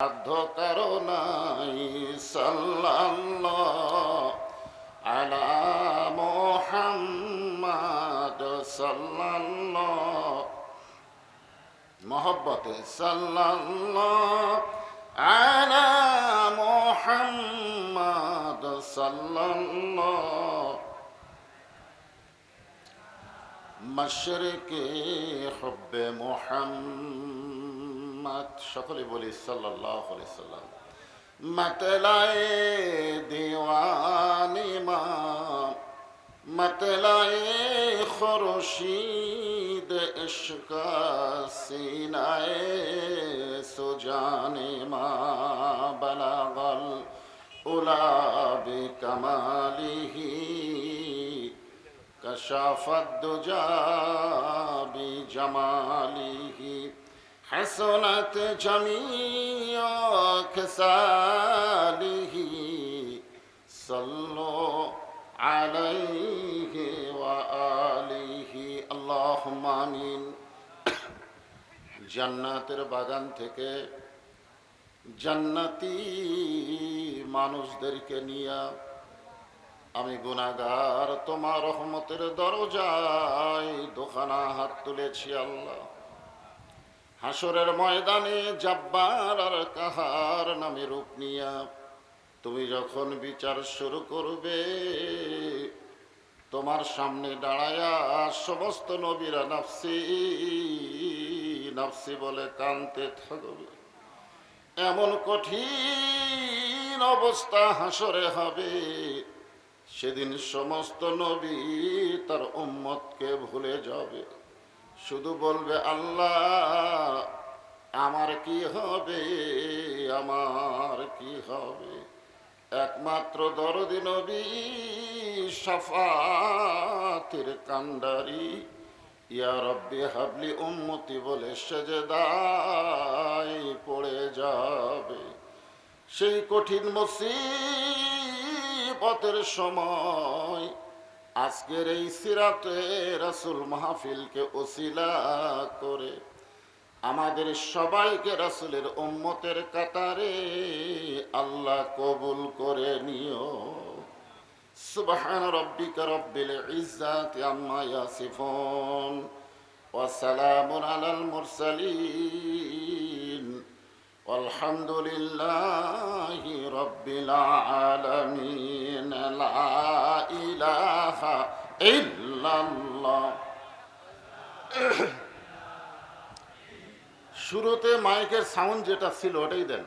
সাধ্য করোনাই সাল্লাল্লাহ আলা মোহাম্মদ সাল্লাল্লাহ মহব্বতে সাল্লাল্লাহ আলা মোহাম্মদ সাল্লাল্লাহ মশরকে হব্বে মোহাম্মদ সকলে বলি সাল্লাহ সাল্লাম মতলায় দিওয়ানি মা মতলায় খুরশিদ ইশক সিনায় সুজানে মা বলাগল উলা বিকমালিহি كشف الدجى بجماله حسنت جميع كساله صلوا عليه وآله اللهم آمين জান্নাতের বাগান থেকে জান্নাতি মানুষদেরকে নিয়ে আমি গুনাগার তোমার রহমতের দরজায় দোকানা হাত তুলেছি আল্লাহ হাসরের ময়দানে জাব্বার আর কাহার নামে রূপ নিয়া তুমি যখন বিচার শুরু করবে, তোমার সামনে দাঁড়ায়া সমস্ত নবীরা নাফসি নাফসি বলে কানতে থাকবে এমন কঠিন অবস্থা হাসরে হবে, সেদিন সমস্ত নবী তার উম্মতকে ভুলে যাবে। শুধু বলবে আল্লাহ, আমার কি হবে? আমার কি হবে? একমাত্র দরদি নবী সাফাতের কান্ডারি ইয়া রব্বি হাবলি উম্মতি বলে সেজেদায় পড়ে যাবে। সেই কঠিন মুসিবতের সময় আজকের এই সিরাতে রাসুল মাহফিলকে ওসিলা করে আমাদের সবাইকে রাসুলের উম্মতের কাতারে আল্লাহ কবুল করে নিও। সুবহান রব্বিকা রব্বিল ইজ্জাতি আম্মা ইয়াসিফুন ওয়া সালামুন আলাল মুরসালিন। আলহামদুলিল্লাহি রব্বিল আলামিন। লা ইলাহা শুরুতে মাইকের সাউন্ড যেটা ছিল ওটাই দেন।